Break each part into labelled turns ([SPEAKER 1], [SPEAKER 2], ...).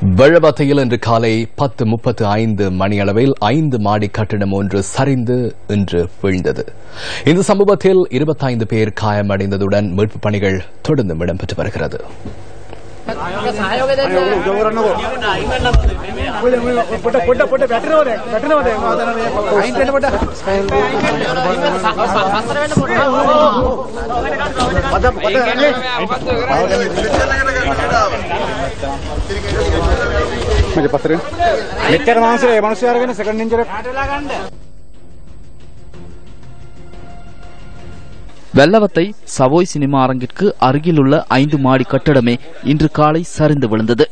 [SPEAKER 1] வெள்ளபத்தையில் இன்று காலை பத்து முப்பத்து ஐந்து மணியளவில் ஐந்து மாடி கட்டிடம் ஒன்று சரிந்து இன்று வீழ்ந்தது இந்த சம்பவத்தில் இருபத்தைந்து பேர் காயமடைந்ததுடன் மீட்புப் பணிகள் தொடர்ந்து இடம்பெற்று வருகிறது
[SPEAKER 2] පොට පද පතර මෙච්චර මාංශය ඒ මිනිස්සු අරගෙන සෙකන්ඩ් ඉන්ජර්
[SPEAKER 3] வெள்ளவத்தை சவோய் சினிமா அரங்கிற்கு அருகிலுள்ள ஐந்து மாடி கட்டடமே இன்று காலை சரிந்து விழுந்தது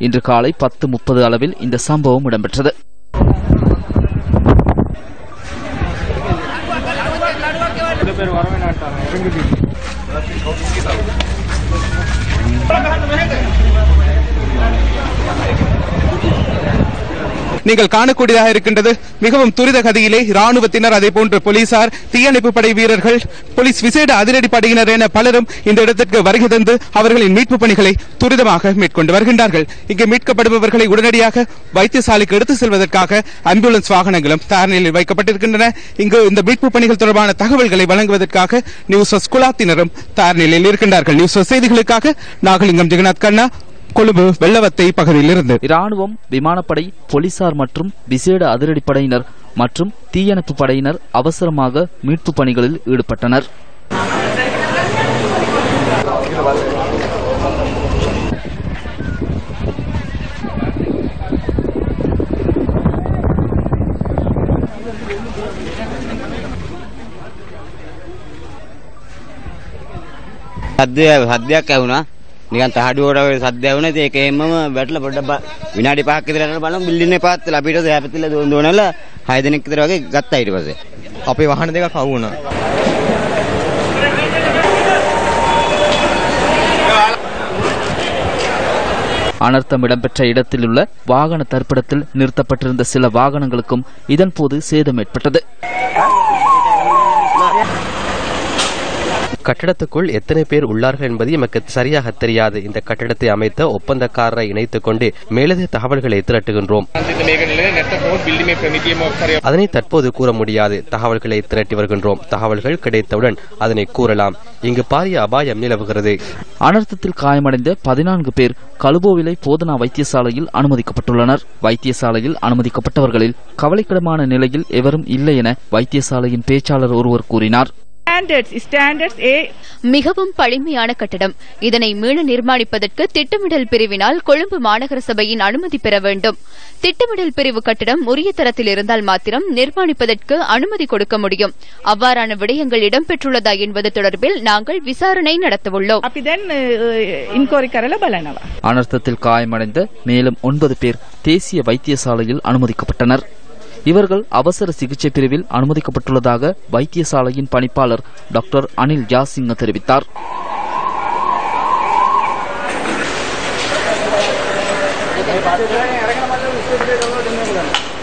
[SPEAKER 3] இன்று காலை பத்து முப்பது அளவில் இந்த சம்பவம் இடம்பெற்றது देखेंगे भी बड़ा कहाँ तो मैं गया
[SPEAKER 4] நீங்கள் காணக்கூடியதாக இருக்கின்றது மிகவும் துரித கதியிலே ராணுவத்தினர் அதே போன்று போலீசார் தீயணைப்பு படை வீரர்கள் போலீஸ் விசேட அதிரடி படையினர் என பலரும் இந்த இடத்திற்கு வருகை தந்து அவர்களின் மீட்பு பணிகளை துரிதமாக மேற்கொண்டு வருகின்றார்கள். இங்கு மீட்கப்படுபவர்களை உடனடியாக வைத்தியசாலைக்கு எடுத்து செல்வதற்காக ஆம்புலன்ஸ் வாகனங்களும் தயார் நிலையில் வைக்கப்பட்டிருக்கின்றன. இங்கு இந்த மீட்பு பணிகள் தொடர்பான தகவல்களை வழங்குவதற்காக நியூஸ் குலாத்தினரும் தயார் நிலையில் இருக்கின்றார்கள். நியூஸ் செய்திகளுக்காக நாகலிங்கம் ஜெகநாத் கண்ணா கொழும்பு வெள்ளவத்தை பகுதியிலிருந்து
[SPEAKER 3] இராணுவம் விமானப்படை போலீசார் மற்றும் விசேட அதிரடிப்படையினர் மற்றும் தீயணைப்பு படையினர் அவசரமாக மீட்பு பணிகளில் ஈடுபட்டனர்
[SPEAKER 5] සද්දය සද්දයක් ඇහුණා නිකන් තහඩුවට වගේ සද්දයක් වුණා ඉතින් ඒක එහෙමම වැටලා පොඩ්ඩක් බ- විනාඩි 5ක් විතර යනකොට බලමු බිල්ඩින් එක පාත් වෙලා අපිට දැපතිලා දුවන දුවනලා 6 දෙනෙක් විතර වගේ ගත්තා ඊට පස්සේ
[SPEAKER 6] අපේ වාහන දෙකක් අවු වුණා.
[SPEAKER 3] அனர்த்தம் இடம்பெற்ற இடத்திலுள்ள வாகன தரிப்பிடத்தில் நிறுத்தப்பட்டிருந்த சில வாகனங்களுக்கும் இதன்போது சேதம் ஏற்பட்டது
[SPEAKER 6] கட்டடத்துக்குள் எத்தனை பேர் உள்ளார்கள் என்பது எமக்கு சரியாக தெரியாது. இந்த கட்டடத்தை அமைத்த ஒப்பந்தக்காரரை இணைத்துக் கொண்டு மேலதிக தகவல்களை திரட்டுகின்றோம். அதனை தற்போது கூற முடியாது. தகவல்களை திரட்டி வருகின்றோம். தகவல்கள் கிடைத்தவுடன் அதனை கூறலாம். இங்கு பாரிய அபாயம் நிலவுகிறது.
[SPEAKER 3] அனர்த்தத்தில் காயமடைந்த பதினான்கு பேர் கலுபோவிலை போதனா வைத்தியசாலையில் அனுமதிக்கப்பட்டுள்ளனர். வைத்தியசாலையில் அனுமதிக்கப்பட்டவர்களில் கவலைக்கிடமான நிலையில் எவரும் இல்லை என வைத்தியசாலையின் பேச்சாளர் ஒருவர் கூறினார்.
[SPEAKER 7] மிகவும் பழமையான கட்டடம். இதனை மீள நிர்மாணிப்பதற்கு திட்டமிடல் பிரிவினால் கொழும்பு மாநகர சபையின் அனுமதி பெற வேண்டும். திட்டமிடல் பிரிவு கட்டடம் உரிய தரத்தில் இருந்தால் மாத்திரம் நிர்மாணிப்பதற்கு அனுமதி கொடுக்க முடியும். அவ்வாறான விடயங்கள் இடம்பெற்றுள்ளதா என்பது தொடர்பில் நாங்கள் விசாரணை நடத்தவுள்ளோம்.
[SPEAKER 3] அனர்த்தத்தில் காயமடைந்த மேலும் ஒன்பது பேர் தேசிய வைத்தியசாலையில் அனுமதிக்கப்பட்டனர். இவர்கள் அவசர சிகிச்சை பிரிவில் அனுமதிக்கப்பட்டுள்ளதாக வைத்தியசாலையின் பணிப்பாளர் டாக்டர் அனில் ஜாசிங்க தெரிவித்தார்.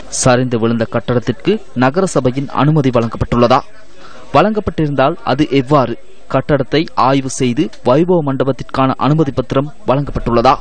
[SPEAKER 3] சரிந்து விழுந்த கட்டடத்திற்கு நகரசபையின் அனுமதி வழங்கப்பட்டுள்ளதா? வழங்கப்பட்டிருந்தால் அது எவ்வாறு? கட்டடத்தை ஆய்வு செய்து வைபவ மண்டபத்திற்கான அனுமதி பத்திரம் வழங்கப்பட்டுள்ளதா?